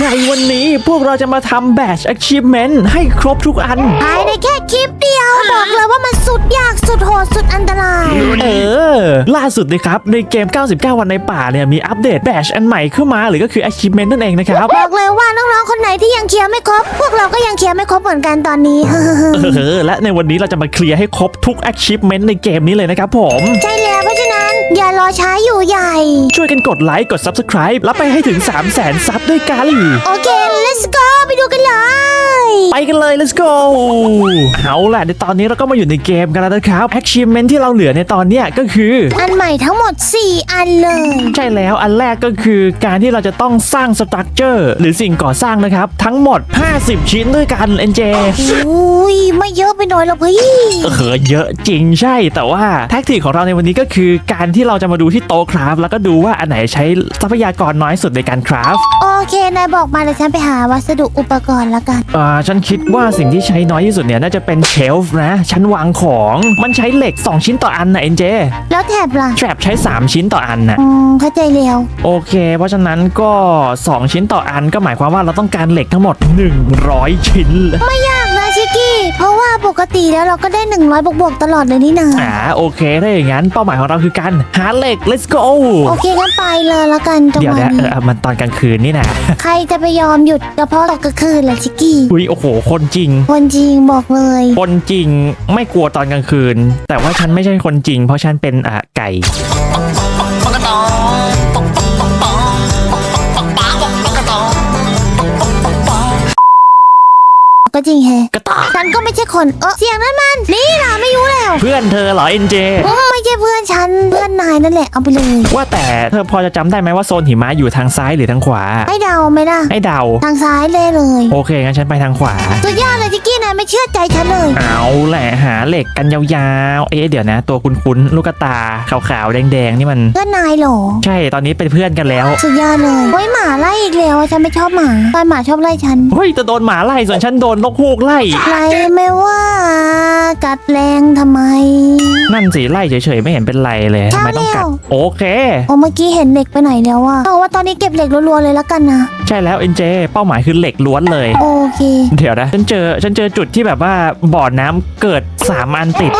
ในวันนี้พวกเราจะมาทำแบช achievement ให้ครบทุกอัน ภายในแค่คลิปเดียว บอกเลยว่ามันสุดยากสุดโหดสุดอันตราย เออ ล่าสุดนะครับ ในเกม 99 วันในป่าเนี่ยมีอัปเดตแบชอันใหม่ขึ้นมาหรือก็คือ achievement นั่นเองนะครับ บอกเลยว่าน้องๆคนไหนที่ยังเคลียร์ไม่ครบ พวกเราก็ยังเคลียร์ไม่ครบเหมือนกันตอนนี้เออและในวันนี้เราจะมาเคลียร์ให้ครบทุก achievement ในเกมนี้เลยนะครับผม ใช่แล้ว อย่ารอช้าอยู่ใหญ่ ช่วยกันกดไลค์ กด subscribe แล้วไปให้ถึง 3 0 0 0 0 0ซับด้วยกัน โอเค let's go ไปดูกันเลย ไปกันเลย let's go เอาล่ะในตอนนี้เราก็มาอยู่ในเกมกันแล้วนะครับ achievement ที่เราเหลือในตอนเนี้ยก็คืออันใหม่ทั้งหมด 4 อันเลย ใช่แล้วอันแรกก็คือการที่เราจะต้องสร้างสตรัคเจอร์หรือสิ่งก่อสร้างนะครับ ทั้งหมด 50 ชิ้นด้วยกันเอ็นเจอุ้ยไม่เยอะไปหน่อยหรอกพี่เออเยอะจริงใช่แต่ว่าแท็กติกของเราในวันนี้ก็คือการที่เราจะมาดูที่โต๊ะคราฟแล้วก็ดูว่าอันไหนใช้ทรัพยากรน้อยสุดในการคราฟโอเคนายบอกมาเลยฉันไปหาวัสดุอุปกรณ์แล้วกัน อ่าฉันคิดว่าสิ่งที่ใช้น้อยที่สุดเนี่ยน่าจะเป็นเชลฟ์นะชั้นวางของมันใช้เหล็ก 2 ชิ้นต่ออันนะเอ็นเจแล้วแถบล่ะแทรปใช้ 3 ชิ้นต่ออันนะอืมเข้าใจแล้ว โอเค เพราะฉะนั้นก็ 2 ชิ้นต่ออันก็หมายความว่าเราต้องการเหล็กทั้งหมด 100 ชิ้น ไม่ยากนะชิกกี้ เพราะว่าปกติแล้วเราก็ได้ 100บวกบวกๆตลอดเลยนี่นาอ่าโอเคถ้าอย่างนั้นเป้าหมายของเราคือการหาเหล็ก let's go โอเคงั้นไปเลยละกันจังเดี๋ยวหวะนะเอนี้อมันตอนกลางคืนนี่นะใครจะไปยอมหยุดกระเพาะตกกลางคืนล่ะชิกกี้ อุ้ยโอ้โห คนจริง คนจริงบอกเลย คนจริงไม่กลัวตอนกลางคืน แต่ว่าฉันไม่ใช่คนจริง เพราะฉันเป็นอ่าไก่ ก็จริงแฮะกระต่าย ฉันก็ไม่ใช่คน เออเสียงนั้นมัน นี่ล่ะไม่รู้แล้ว เพื่อนเธอเหรอเอ็นเจอืมไม่ใช่เพื่อนฉันเพื่อนนายนั่นแหละเอาไปเลย ว่าแต่เธอพอจะจำได้ไหมว่าโซนหิมะอยู่ทางซ้ายหรือทางขวา ให้เดาไหมล่ะ ให้เดา ทางซ้ายเลยเลยโอเคงั้นฉันไปทางขวา สุดยอดเลยชิกกี้นายไม่เชื่อใจฉันเลย เอาแหละหาเหล็กกันยาวๆ เอ๊ะเดี๋ยวนะ ตัวคุ้นๆลูกตาขาวๆ แดงๆ นี่มัน เพื่อนนายเหรอ ใช่ตอนนี้เป็นเพื่อนกันแล้วสุดยอดเลยโอ้ยหมาไล่อีกแล้วอะฉันไม่ชอบหมาตอนหมาชอบไล่ฉันเฮ้ยจะโดนหมาไล่ส่วนฉันโดนนกฮูกไล่ไล่ไม่ว่ากัดแรงทำไม นั่นสิไล่เฉยๆไม่เห็นเป็นไรเลยทำไมต้องกัดเจ้าแล้วโอเค โอ้เมื่อกี้เห็นเหล็กไปไหนแล้วอะเอาว่าตอนนี้เก็บเหล็กรัวๆเลยละกันนะ ใช่แล้วเอ็นเจ เป้าหมายคือเหล็กล้วนเลย โอเค เดี๋ยวนะ ฉันเจอฉันเจอจุดที่แบบว่าบ่อน้ำเกิด3อันติด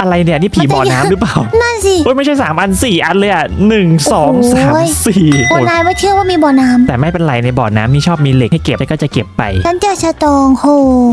อะไรเนี่ยนี่ผีบ่อน้ำหรือเปล่า นั่นสิเฮ้ยไม่ใช่3อัน4อันเลยอะหนึ่งสองสามโอ้ยสี่โอ้โอ้ยนายไม่เชื่อว่ามีบ่อน้แต่ไม่เป็นไรในบ่อน้ำนี่ชอบมีเหล็กให้เก็บแล้วก็จะเก็บไปำฉันเจอชะตองโห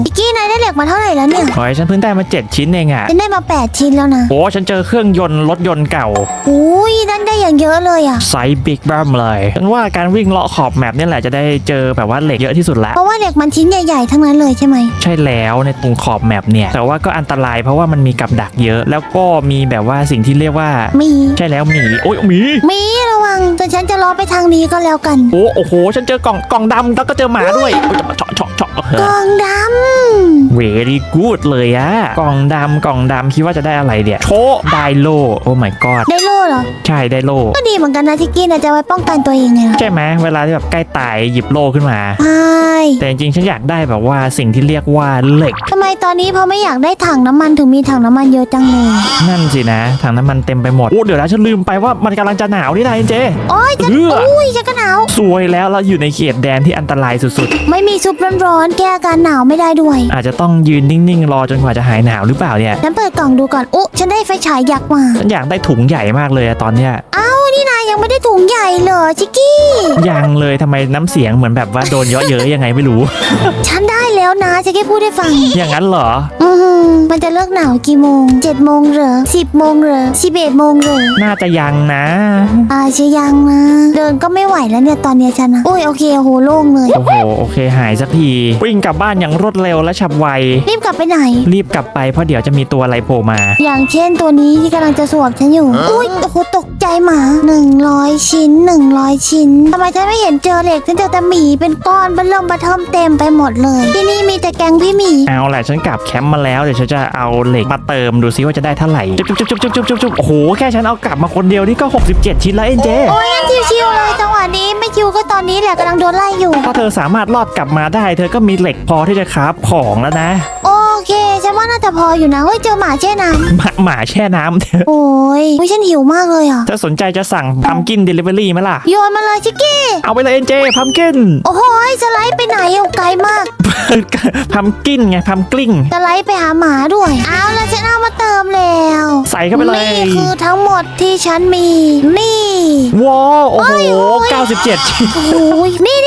พิกกี้นายได้ เหล็กมาเท่าไหร่แล้วเนี่ยขอให้ฉันเพิ่งได้มา 7 ชิ้นเองอะฉันได้มา 8 ชิ้นแล้วนะ โอ้ฉันเจอเครื่องยนต์รถยนต์เก่าอุ้ยนั่นได้อย่างเยอะเลยอะไซส์บิ๊กบัมเลยฉันว่าการวิ่งเลาะขอบแมปเนี่ยแหละจะได้เจอแบบว่าเหล็กเยอะที่สุดละเพราะว่าเหล็กมันชิ้นใหญ่ๆทั้งนั้นเลยใช่ไหมใช่แล้วในตรงขอบแมปเนี่ยแต่ว่าก็อันตรายเพราะว่ามันมีกับดักเยอะ แล้วก็มีแบบว่าสิ่งที่เรียกว่ามีใช่แล้วหมีโอ้ยหมีมีระวังแต่ฉันจะล้อไปทางนี้ก็แล้วกันโอ้โอ้โหฉันเจอกล่องกล่องดำแล้วก็เจอหมาด้วยโอ้ยจะมาเฉาะเฉาะเฉาะกองด very good เลยอะกล่องดำกล่องดำคิดว่าจะได้อะไรเดี๋ยโชไดโลโอ้ my god ำได้โล่เหรอ ใช่ไดโลก็ดีเหมือนกันนะทิกกี้นะจะไว้ป้องกันตัวเองไงล่ะใช่ไหมเวลาที่แบบใกล้ตายหยิบโลขึ้นมาใช่ แต่จริงๆฉันอยากได้แบบว่าสิ่งที่เรียกว่าเหล็ก ทำไมตอนนี้พอไม่อยากได้ถังน้ำมันถึงมีถังน้ำมันเยอะจังเลย นั่นสินะถังน้ำมันเต็มไปหมดโอ้เดี๋ยวนะฉันลืมไปว่ามันกำลังจะหนาวนี่นายเจ โอ้ยฉันเอื้ออุ้ยฉันก็หนาวสวยแล้วเราอยู่ในเขตแดนที่อันตรายสุดไม่มีซุปร้อนๆ แก้อาการหนาวไม่ได้ด้วย ๆ อาจจะต้องยืนนิ่งๆ รอจนกว่าจะหายหนาวหรือเปล่าเนี่ย ฉันเปิดกล่องดูก่อน อุ๊ ฉันได้ไฟฉายยักษ์มา ฉันอยากได้ถุงใหญ่มากเลยอะตอนเนี้ยเอ้านี่นาย ยังไม่ได้ถุงใหญ่เหรอชิกกี้ ยังเลยทำไมน้ำเสียงเหมือนแบบว่าโดนเยาะเย้ยยังไงไม่รู้ ฉันได้แล้วนะจะแค่พูดให้ฟัง อย่างนั้นเหรอ อืมมันจะเลิกหนาวกี่โมงเจ็ดโมงเหรอสิบโมงเหรอสิบเอ็ดโมงเหรอน่าจะยังนะ อาชยังนะเดินก็ไม่ไหวแล้วเนี่ยตอนเนี้ยฉันนะโอ้ยโอเคโอ้โหโล่งเลย โอ้โห โอเคหายสักที วิ่งกลับบ้านอย่างรวดเร็วและฉับไว รีบกลับไปไหน รีบกลับไปเพราะเดี๋ยวจะมีตัวอะไรโผล่มา อย่างเช่นตัวนี้ที่กำลังจะสวบฉันอยู่ อุ้ยโอ้โหตกใจหมาหนึ่งร้อยชิ้นหนึ่งร้อยชิ้นทำไมฉันไม่เห็นเจอเหล็กฉันเจอแต่หมีเป็นก้อนบลเริ่มบะทิมเต็มไปหมดเลย ที่นี่มีแต่แกงพี่หมีเอาแหละฉันกลับแคมป์มาแล้วเดี๋ยวฉันจะเอาเหล็กมาเติมดูซิว่าจะได้เท่าไหร่จุ๊บจุ๊บจุ๊บจุ๊บจุ๊บจุ๊บจุ๊บโอ้โหแค่ฉันเอากลับมาคนเดียวนี่ก็ 67 ชิ้นแล้วเอ็นเจโอ้ยงั้นชิวๆเลยจังหวะนี้ไม่ชิวก็ตอนนี้แหละกำลังโดนไล่อยู่ ถ้าเธอสามารถรอดกลับมาได้ เธอก็มีเหล็กพอที่จะคราฟของแล้วนะ โอเคฉั นว่าน่าจะพออยู่นะเฮ้ยเจอหมาแช่น้หมาหมาแช่น้ำำโอ้ยเฮ้ยฉันหิวมากเลยอะถ้าสนใจจะสั่งพัมกินเดลิเวอรี่ไหมล่ะ โยนมาเลยชิกกี้เอาไปเลยเอ็นเจพัมกิน โอ้โหสไลด์ไปไหนเอาไกลมากพัมกินไงพัมกลิ้ง สไลด์ไปหาหมาด้วยเอาละฉันเอามาเติมแล้วใส่เข้าไปเลยนี่คือทั้งหมดที่ฉันมีนี่ ว้าวโอ้โห โอ้ยโอ้ย 97ชิ้น โอ้ยนี่นี่นี่นี่มี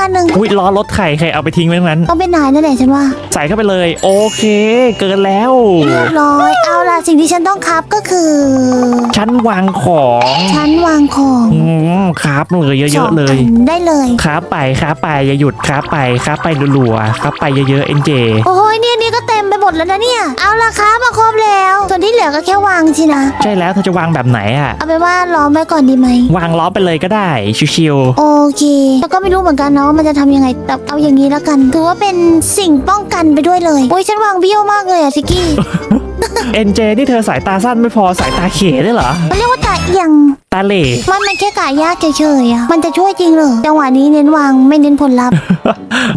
อันนี้กันหนึ่งอุ้ยล้อรถไข่ใครเอาไปทิ้งไว้ตรงนั้น ต้องเป็นนายนั่นแหละฉันว่า ใส่เข้าไปเลย โอเค เกินแล้ว เรียบร้อย เอาล่ะสิ่งที่ฉันต้องครับก็คือ ชั้นวางของชั้นวางของอืมครับเลยเยอะๆเลยสงอันได้เลย ครับไปครับไปอย่าหยุดครับไปครับไปรัวๆครับไปเยอะๆเอ็นเจ โอ้ยเนี่ยนี่ก็เต็มไปหมดแล้วนะเนี่ย เอาละครับมาครบแล้ว แค่วางสินะ ใช่แล้วเธอจะวางแบบไหนอะเอาไปนว่าล้อมไว้ก่อนดีไหม วางล้อไปเลยก็ได้ชิวโอเค แล้วก็ไม่รู้เหมือนกันนะว่ามันจะทำยังไง แต่เอาอย่างนี้แล้วกัน ถือว่าเป็นสิ่งป้องกันไปด้วยเลย โอ้ยฉันวางเบี้ยวมากเลยอะซิกกี้ ๆ เอ็นเจนี่เธอสายตาสั้นไม่พอสายตาเขได้วยเหรอ มันเรียกว่าตาเอียง ตาเหล่มันมันแค่กะยากเฉยๆอะมันจะช่วยจริงเหรอ จังหวะนี้เน้นวางไม่เน้นผลลัพธ์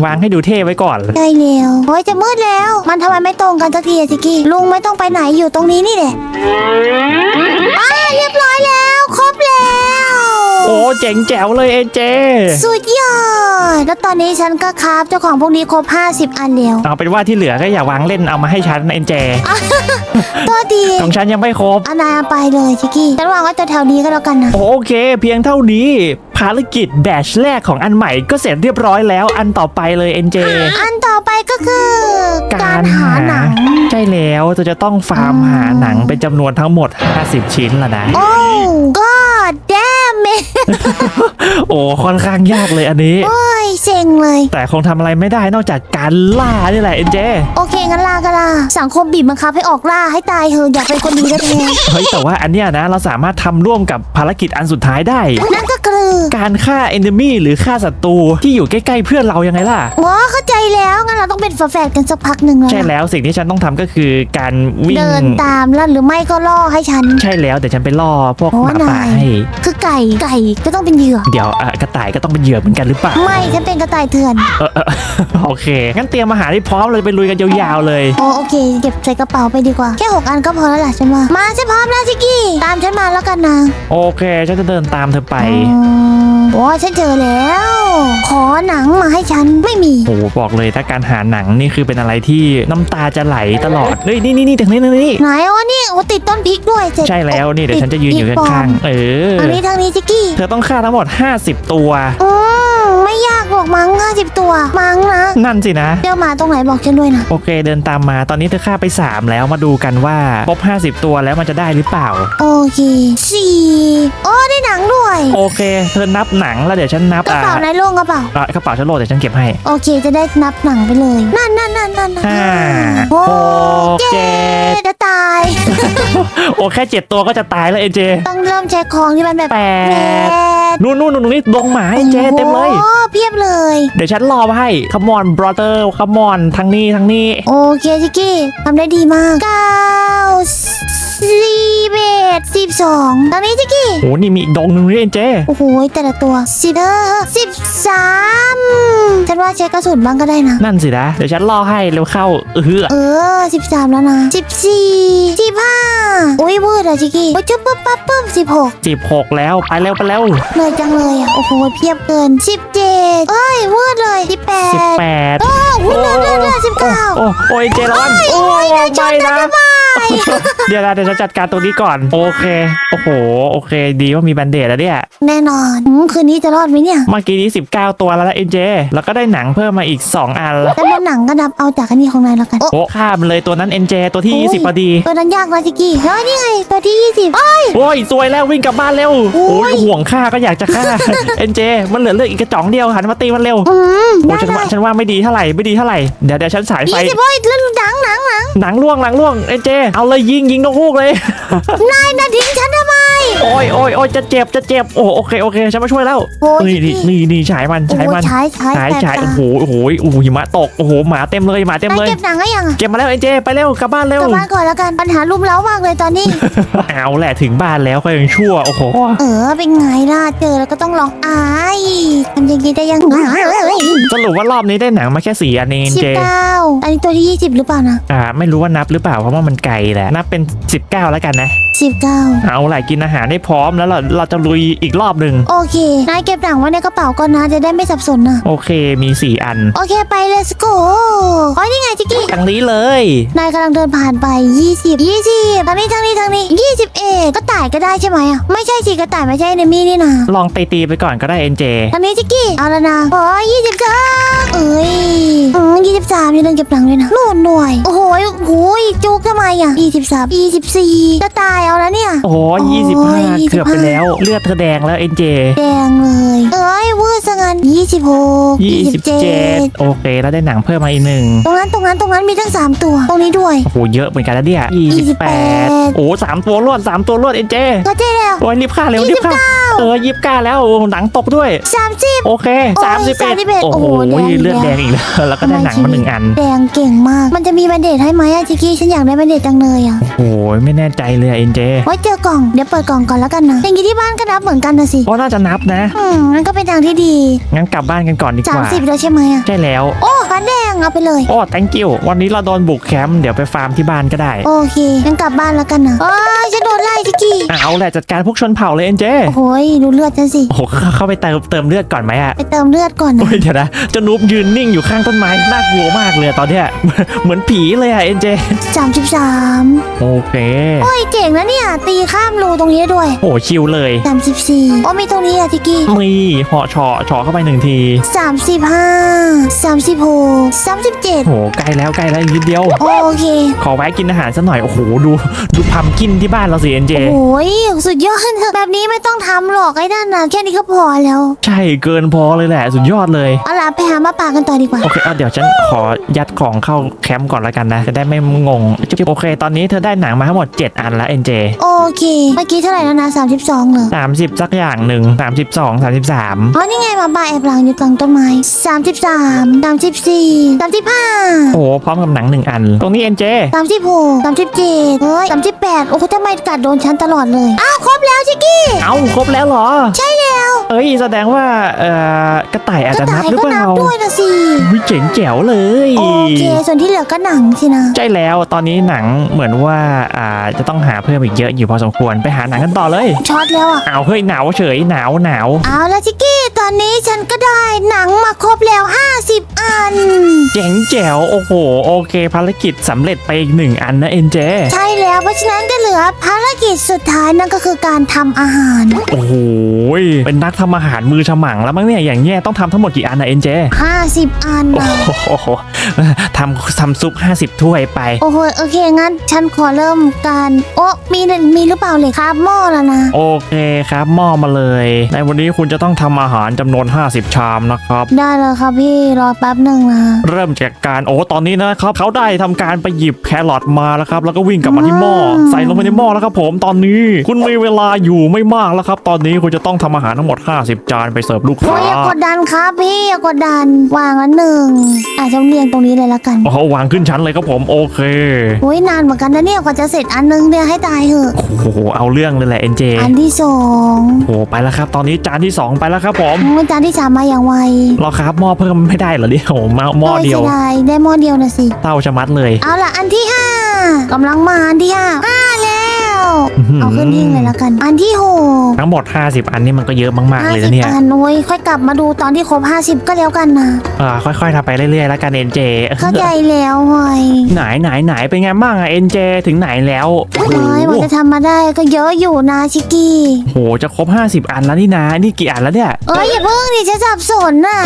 วางให้ดูเท่ไว้ก่อนใช่แล้วโอ้ยจะมืดแล้ว มันทำไมไม่ตรงกันสักทีอะซิกกี้ ลุงไม่ต้องไปไหนอยู่ตรงนี้นี่แหละอ่าเรียบร้อยแล้ว ครบแล้ว โอ้เจ๋งแจ๋วเลยเอ็นเจ สุดยอด แล้วตอนนี้ฉันก็คราฟเจ้าของพวกนี้ครบ 50 อันแล้วเอาเป็นว่าที่เหลือก็อย่าวางเล่นเอามาให้ฉันเอ็นเจ ตัวดีของฉันยังไม่ครบเอานายเอาไปเลยชิกกี้ ฉันวางไว้ตัวแถวนี้ก็แล้วกันนะ โอเค เพียงเท่านี้ ภารกิจแบชแรกของอันใหม่ก็เสร็จเรียบร้อยแล้วอันต่อไปเลยเอ็นเจ อันต่อไปก็คือ การหาหนัง ใช่แล้วเธอจะต้องฟาร์มอืมหาหนังเป็นจำนวนทั้งหมด 50 ชิ้นละนะ โอ้ god damn it โอ้ค่อนข้างยากเลยอันนี้ โอ้ยเซ็งเลย แต่คงทำอะไรไม่ได้นอกจากการล่านี่แหละเอ็นเจโอเคงั้นลาก็ลาสังคมบีบบังคับให้ออกล่าให้ตายเถอะอยากเป็นคนดีแท้เฮ้ยแต่ว่าอันเนี้ยนะเราสามารถทำร่วมกับภารกิจอันสุดท้ายได้ ๆนั่นก็คือการฆ่าเอนเดมี่หรือฆ่าศัตรูที่อยู่ใกล้ๆเพื่อนเรายังไงล่ะ อ๋อเข้าใจแล้วงั้นเราต้องเป็นฝาแฝดกันสักพักหนึ่งแล้วใช่ล่ะแล้วสิ่งที่ฉันต้องทำก็คือการวิ่ง เดินตามแล้วหรือไม่ก็ล่อให้ฉัน ใช่แล้วเดี๋ยวฉันไปล่อพวกโอ้หมาป่านายให้ คือไก่ไก่ก็ต้องเป็นเหยื่อ เดี๋ยวอะกระต่ายก็ต้องเป็นเหยื่อเหมือนกันหรือเปล่าไม่ฉันเป็นกระต่ายเถื่อน เออเออโอเค งั้นเตรียมอาหารที่พร้อมเลยไปลุยกันยาวๆเลยโอโอเค เก็บใส่กระเป๋าไปดีกว่า แค่หกอันก็พอแล้วล่ะฉันว่า มาฉันพร้อมแล้วชิกกี้ ตามฉันมาแล้วกันนะโอเค ฉันจะเดินตามเธอไป อืมโอ้ฉันเจอแล้ว บอกเลยถ้าการหาหนังนี่คือเป็นอะไรที่น้ำตาจะไหลตลอดเฮ้ยนี่นี่นี่ทางนี้ทางนี้ ไหนวะนี่โอ้ติดต้นพริกด้วยเจ็บใช่แล้วนี่เดี๋ยวฉันจะยืนอยู่ติดปลข้างมๆเออทางนี้ทางนี้ชิกกี้เธอต้องฆ่าทั้งหมด 50 ตัว อืมไม่ยากหรอกมั้งห้าสิบตัว มั้งนะนั่นสินะเจอหมาตรงไหนบอกฉันด้วยนะโอเคเดินตามมาตอนนี้เธอฆ่าไป 3 แล้วมาดูกันว่าครบ50 ตัวแล้วมันจะได้หรือเปล่า โอเคสี่โอ้ได้หนังด้วยโอเค เธอนับหนังแล้วเดี๋ยวฉันนับกระอ่าเป๋าไหนายโล่งกระเป๋าอะกระเป๋าฉันโหลดเดี๋ยวฉันเก็บให้ โอเคจะได้นับหนังไปเลย นั่นนั่นนั่นนั่นนั่นห้าโอ้หกเจ็ดจะตาย โอ้แค่เจ็ดตัวก็จะตายแล้วเอเจ ต้องเริ่มใช้ของที่มันแบบแปแปดดนู่นนู่นนู่นนี่ดงหมาเอเจเต็มเลยโอ้เพียบเลย เดี๋ยวฉันรอไว้ให้ขมอนบรอเตอร์ขมอนทางนี้ทางนี้ โอเคชิกกี้ทำได้ดีมากเก้า สี่เอ็ดสิบสองตอนนี้ชิกกี้ โอ้นี่มีอีกดงหนึงด้วยเอเจโอ้โหแต่ละตัวสิบเออสิบสามฉันว่าใช้กระสุนบ้างก็ได้นะ นั่นสินะ เดี๋ยวฉันรอให้เร็วเข้าเออเออสิบสามแล้วนะสิบสี่สิบห้าโอ้ยมืดอะชิกกี้โอ้ยจุ๊บปุ๊บปั๊บปุ๊บสิบหกสิบหกแล้วไปเร็วไปเร็วเหนื่อยจังเลยอะโอ้โหเพียบเกินสิบเจ็ดเอ้ยมืดเลยสิบแปสิบดแปดโอ้โหเลือดเลือดเลือดสิบเก้าโอ้โอ้ยเจระวังโอ้ยไม่นะเดี๋ยวนะเดี๋ยวฉันจัดการตัวนี้ก่อน โอเค โอ้โห โอเค ดีว่ามีแบนเดดแล้วเนี่ย แน่นอนอืมคืนนี้จะรอดไหมเนี่ยเมื่อกี้นี้ 19 ตัวแล้วนะเอ็นเจ แล้วก็ได้หนังเพิ่มมาอีก 2 อันแต่เป็นหนังก็นับเอาจากอันนี้ของนายแล้วกัน โอ้โอ้ข้ามเลยตัวนั้นเอ็นเจตัวที่โอ้ย20พอดี ตัวนั้นยากนะจิกกี้เฮ้ยนี่ไงตัวที่ยี่สิบโอ้ยสวยแล้ววิ่งกลับบ้านเร็ว โอ้ยโอ้ยห่วงฆ่าก็อยากจะฆ่า เอ็นเจ มันเหลือเลือกอีกกระจ่องเดียวหันมาตีมันเร็ว อืมโอ้ได้ฉันเลว่ายฉันว่าไม่ดีเท่าไหร่ไม่ดีเท่าไหร่ เดี๋ยวเดี๋ยวฉันสายไฟ ยี่สิบโอ้ยแล้วหนังหนังหนังหนังล่วงหนังล่วงเอ็นเจ เอาเลยยิงยิงนกฮูกเลย นายน่ะทิ้งฉันทำไม โอ้ยโอ้ยโอ้ยจะเจ็บจะเจ็บโอ้โอเคโอเคฉันมาช่วยแล้วโอ้ยนี่นี่นี่นี่ฉายมันโอ้ฉายโหมันใช้ใช้ฉายแสบฉายตาโอ้โหโอ้โหโอ้โหหิมะตกโอ้โหหมาเต็มเลยหมาเต็มนายเลยเก็บหนังก็ยังอะเก็บมาแล้วเอ็นเจไปเร็วกลับบ้านเร็กวลับบ้านก่อนแล้วกันปัญหารุมเร้ามากเลยตอนนี้ เอาแหละถึงบ้านแล้วก็ยังชั่วโอ้โหเออเป็นไงล่ะเจอแล้วก็ต้องร้องอายทำอย่างนี้ได้ยังไงสรุปว่ารอบนี้ได้หนังมาแค่สี่อันเองสิบเจเก้าอันนี้ตัวที่ยี่สิบหรือเปล่านะอ่าไม่รู้ว่านับหรือเปล่าเพราะว่ามันไกลแหละนับเป็น19แล้วกันนะสิบเก้าเอาแหละกินอาหารให้พร้อมแล้วเราเราจะลุยอีกรอบหนึ่งโอเคนายเก็บหนังไว้ในกระเป๋าก่อนนะจะได้ไม่สับสนนะโอเคมี 4 อันโอเคไป let's go อ๋อนี่ไงจิกกี้ทางนี้เลย นายกำลังเดินผ่านไป 20 20ทางนี้ทางนี้ทางนี้21ก็ต่ายก็ได้ใช่ไหมอะไม่ใช่สิกระต่ายไม่ใช่เนมี่นี่นะลองตีตีๆไปก่อนก็ได้เอ็นเจทางนี้จิกกี้เอาแล้วนะโอ้ย23เอ้ยอืม23นี่เดินเก็บหนังเลยนะนู่นหน่วยโอ้โหโอ้ยจุกทำไมอะ23 24จะตายเอาแล้วเนี่ยโอ้โหโอ้ยยี่สิบห้า25เกือบไปแล้ว เลือดเธอแดงแล้วเอ็นเจแดงเลย เอ้ยวืดซะงั้น26ยี่สิบเจ็ด27โอเค แล้วได้หนังเพิ่มมาอีกหนึ่งตรงนั้นตรงนั้นตรงนั้นมีทั้ง3ตัว ตรงนี้ด้วย โอ้โหเยอะเหมือนกันแล้วเนี่ยยี่สิบแปด28โอ้โหสามตัวรวดสามตัวรวดเอ็นเจก็เจ๊แล้ว โอ้ยรีบฆ่าเร็วรีบฆ่าเออยิบก้าแล้วโอ้โหหนังตกด้วย30โอเคโอ้ยสามสิบเอ็ด31โอ้โหโอ้โหแดง เลือดแดงอีกแล้วแล้วก็ได้หนังมาหนึ่งอัน แดงเก่งมาก มันจะมีแบนเดตให้ไหมอะจิกกี้ ฉันอยากได้แบนเดตจังเลยอะโอ้ยไม่แน่ใจเลยเอ็นเจไว้เจอกล่องเดี๋ยวเปิดกล่องก่อนแล้วกันนะอย่างนี้ที่บ้านก็นับเหมือนกันนะสิ โอ้น่าจะนับนะ อืมนั่นก็เป็นทางที่ดีงั้นกลับบ้านกันก่อนดีกว่า30แล้วใช่ไหมอะใช่แล้ว โอ้ฟ้าแดงเอาไปเลย โอ้ thank you วันนี้เราโดนบุกแคมป์เดี๋ยวไปฟาร์มที่บ้านก็ได้ โอเคงั้นกลับบ้านแล้วกันนะโอ้ยฉันโดนไล่จิกกี้เอาแหละจัดการพวกชนเผ่าเลยเอ็นเจโอ้โหยดูเลือดฉันสิโอ้โหเข้าเข้าไปเติมเติมเลือดก่อนไหมอะไปเติมเลือดก่อนนะโอ้ยเดี๋ยวนะเจะนูบยืนนิ่งอยู่ข้างต้นไม้น่ากลัวมากเลยตอนเนี้ยเหมือนผีเลยอะเอ็นเจสามสิบสามโอเคโอ้ยเจ๋งนะเนี่ย ตีข้ามรูตรงนี้ได้ด้วยโอ้ชิวเลยสามสิบสี่โอ้มีตรงนี้อะจิกกี้มีเหาะเฉาะเฉาะเข้าไปหนึ่งทีสามสิบห้าสามสิบหกสามสิบเจ็ดโอ้โหใกล้แล้วใกล้แล้วอีกนิดเดียว โอเค ขอแวะกินอาหารสักหน่อย โอ้โห ดู ดูพัมกินที่บ้านเราสิเอ็นเจ โอ้ยสุดยอดแบบนี้ไม่ต้องทำหรอกไอ้นั่นนะแค่นี้ก็พอแล้ว ใช่เกินพอเลยแหละ สุดยอดเลย เอาล่ะไปหามาป่ากันต่อดีกว่า โอเคเอาเดี๋ยวฉันขอยัดของเข้าแคมป์ก่อนละกันนะ จะได้ไม่งงจุ๊บโอเค ตอนนี้เธอได้หนังมาทั้งหมด 7 อันแล้วเอ็นเจโอเค เมื่อกี้เท่าไหร่แล้วนะสามสิบสองเหรอสามสิบสักอย่างหนึ่งสามสิบสองสามสิบสามอ๋อนี่ไงมาป่าแอบหลังอยู่กลางต้นไม้สามสิบสามสามสิบสี่สามสิบห้าโอ้โหพร้อมกับหนังหนึ่งอัน ตรงนี้เอ็นเจสามสิบหกสามสิบเจ็ดเฮ้ยสามสิบแปดโอ้โหทำไมกัดโดนฉันตลอดเลย อ้าว ครบแล้วชิกกี้ เอ้าครบแล้วเหรอ ใช่แล้ว เอ้ยแสดงว่าเอ่อกระต่ายอาจกจะระนัต่าบยหรือก็เปนัล่าบด้วยนะสิวิเจ๋งแจ๋วเลย โอเค ส่วนที่เหลือก็หนังสินะ ใช่แล้วตอนนี้หนังเหมือนว่าอ่าจะต้องหาเพิ่มอีกเยอะอยู่พอสมควรไปหาหนังกันต่อเลย ช็อตแล้วอะ เอาเฮ้ยหนาวเฉยหนาวหนาวเอาละชิกกี้ตอนนี้ฉันก็ได้หนังมาครบแล้ว 50 อัน เจ๋งแจ๋วโอ้โห โอเคภารกิจสำเร็จไปอีกหนึ่งอันนะเอ็นเจ ใช่แล้วเพราะฉะนั้นก็เหลือภารกิจสุดท้ายนั่นก็คือการทำอาหาร โอ้โหเป็นนักทำอาหารมือฉมังแล้วมั้งเนี่ยอย่างเงี้ยต้องทำทั้งหมดกี่อันนะเอ็นเจ50 อันโอ้นะโหทำทำซุป 50 ถ้วยไป โอ้โหโอเคงั้น ฉันขอเริ่มการโอ้มีมีหรือเปล่าเลยครับหม้อแล้วนะ โอเคครับหม้อมาเลย ในวันนี้คุณจะต้องทำอาหารจำนวน 50 ชามนะครับ ได้เลยครับพี่รอแป๊บหนึ่งนะเริ่มจากการโอ้ตอนนี้นะครับ เขาได้ทำการไปหยิบแครอทมาแล้วครับ แล้วก็วิ่งกลับมาที่หม้ออืมใส่ลงไปในหม้อแล้วครับผมตอนนี้ คุณมีเวลาอยู่ไม่มากแล้วครับ ตอนนี้คุณจะต้องทำอาหารทั้งหมด 50 จานไปเสิร์ฟลูกโอ้ค้า ยอย่ากดดันครับพี่อย่ากดดันวางละหนึ่งอาจจะเรียงตรงนี้เลยละกันโอ้โหวางขึ้นชั้นเลยครับผมโอเคโอ้ยนานเหมือนกันนะเนี่ยกว่าจะเสร็จอันนึงเนี่ยให้ตายเหอะโอ้โหเอาเรื่องเลยแหละเอ็นเจอันที่สองโอ้โหไปแล้วครับ ตอนนี้จานที่ 2 ไปแล้วครับผมโอ้ยจานที่สามมาอย่างไวเราครับหม้อเพิ่มไม่ได้เหรอเนี่ยโอ้โหหม้อเดียว โสีดายได้หม้อเดียวนะสิ เต้าชะมัดเลย เอาล่ะอันที่ห้ากำลังมาอันที่ห้าห้าแล้วอื้อหือ เอาขึ้นทิ้งเลยละกัน อันที่หกทั้งหมด 50 อันนี่มันก็เยอะมากๆห้าเลยสินะบเนี่ยอันโอ้ยค่อยกลับมาดูตอนที่ครบห้าสิบก็แล้วกันนะอ่าค่อยๆทำไปเรื่อยๆแล้วกันเอ็นเจเข้าใจแล้วเฮ้ยไหนไหนไหนเป็นไงบ้างอะเอ็นเจถึงไหนแล้วโอ้โหเฮ้ยมันจะทำมาได้ก็เยอะอยู่นะชิกกี้โหจะครบ 50 อันแล้วนี่นะนี่กี่อันแล้วเนี่ยเอ้ยอย่าเพิ่งดิฉันสับสนน่ะ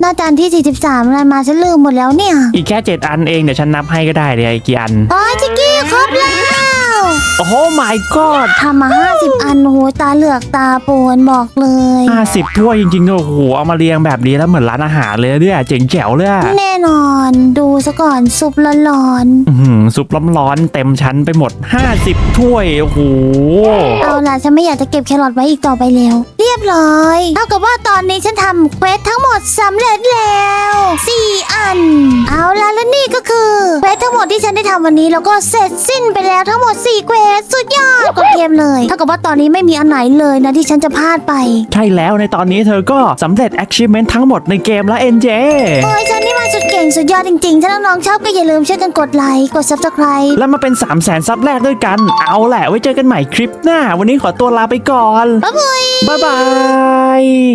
หน้าจานที่ 43อะไรมาฉันลืมหมดแล้วเนี่ย อีกแค่ 7 อันเองเดี๋ยวฉันนับให้ก็ได้เดี๋ยวอีกกี่อันเอ้ยชิกกี้ครบแล้ว โอ้โห my god ทำมา 50 อันโอ้โหตาเหลือกตาโปนบอกเลย50ถ้วยจริงๆโอ้โหเอามาเรียงแบบนี้แล้วเหมือนร้านอาหารเลยเนี่ยเจ๋งแจ๋วเลยอะแน่นอนดูซะก่อนซุปร้อนอื้อหือซุปร้อนๆเต็มชั้นไปหมด 50ถ้วยโอ้โหๆเอาล่ะฉันไม่อยากจะเก็บแครอทไว้อีกต่อไปแล้ว เรียบร้อยเท่ากับว่าตอนนี้ฉันทำเควสทั้งหมดสำเร็จแล้ว4 อัน เอาล่ะและนี่ก็คือเควสทั้งหมดที่ฉันได้ทำวันนี้ แล้วก็เสร็จสิ้นไปแล้วทั้งหมด4เควสสุดยอดกดเกมเลยเท่ากับว่าตอนนี้ไม่มีอันไหนเลยนะที่ฉันจะพลาดไปใช่แล้วในตอนนี้เธอก็สำเร็จ achievement ทั้งหมดในเกมแล้ว NJ โอ้ยฉันนี่มาสุดเก่งสุดยอดจริงๆ ถ้าน้องๆชอบก็อย่าลืมช่วยกันกดไลค์กด subscribe แล้วมาเป็น 3 0 0แสนซับแรกด้วยกัน เอาแหละไว้เจอกันใหม่คลิปหน้า วันนี้ขอตัวลาไปก่อน บ๊ายบาย บ๊ายบาย